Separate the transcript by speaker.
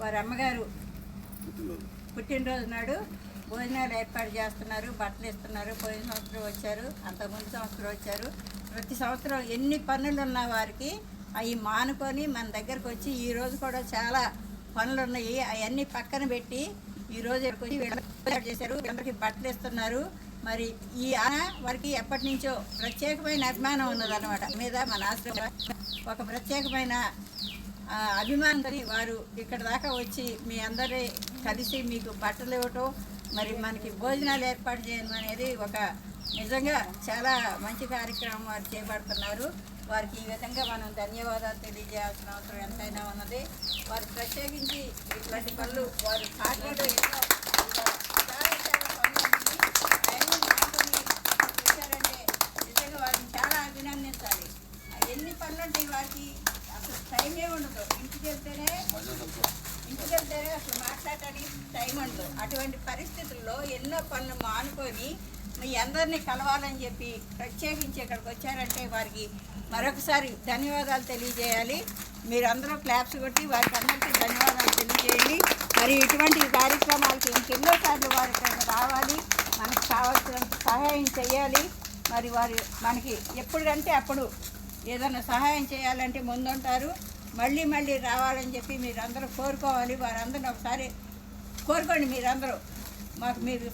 Speaker 1: వారి అమ్మగారు పుట్టినరోజు నాడు భోజనాలు ఏర్పాటు చేస్తున్నారు బట్టలు ఇస్తున్నారు పోయిన సంవత్సరం వచ్చారు అంతకుముందు సంవత్సరం వచ్చారు. ప్రతి సంవత్సరం ఎన్ని పనులు ఉన్న వారికి అవి మానుకొని మన దగ్గరకు వచ్చి ఈ రోజు కూడా చాలా పనులు ఉన్నాయి. అవన్నీ పక్కన పెట్టి ఈ రోజు వచ్చి ఏర్పాటు చేశారు. వీళ్ళకి బట్టలు ఇస్తున్నారు. మరి ఈ ఆన వారికి ఎప్పటి నుంచో ప్రత్యేకమైన అభిమానం ఉన్నదన్నమాట. మీద మన ఆశ్రమ ఒక ప్రత్యేకమైన ఆ, వారు ఇక్కడ దాకా వచ్చి మీ అందరి కలిసి మీకు బట్టలు ఇవ్వటం మరి మనకి భోజనాలు ఏర్పాటు చేయడం అనేది ఒక నిజంగా చాలా మంచి కార్యక్రమం వారు చేపడుతున్నారు. వారికి ఈ విధంగా మనం ధన్యవాదాలు తెలియజేయాల్సిన అవసరం ఎంతైనా ఉన్నది. వారు ప్రత్యేకించి ఇట్లాంటి పనులు వారు పాటలు ఎన్నో పనులు చేశారంటే నిజంగా వారిని చాలా అభినందించాలి. ఎన్ని పనులు ఉంటాయి వారికి? అసలు టైమే ఉండదు. ఇంటికి వెళ్తేనే ఇంటికి వెళ్తేనే అసలు మాట్లాడటానికి టైం ఉండదు. అటువంటి పరిస్థితుల్లో ఎన్నో పనులు మానుకొని మీ అందరినీ కలవాలని చెప్పి ప్రత్యేకించి ఇక్కడికి వచ్చారంటే వారికి మరొకసారి ధన్యవాదాలు తెలియజేయాలి. మీరందరూ క్లాప్స్ కొట్టి వారికి అందరికీ ధన్యవాదాలు తెలియజేయండి. మరి ఇటువంటి కార్యక్రమాలకి ఇంకెన్నోసార్లు సార్లు వారికి రావాలి. మనకు కావాల్సిన సహాయం చేయాలి. మరి వారు మనకి ఎప్పుడంటే అప్పుడు ఏదైనా సహాయం చేయాలంటే ముందుంటారు. మళ్ళీ మళ్ళీ రావాలని చెప్పి మీరందరూ కోరుకోవాలి. వారందరిని ఒకసారి కోరుకోండి మీరందరూ. మాకు మీరు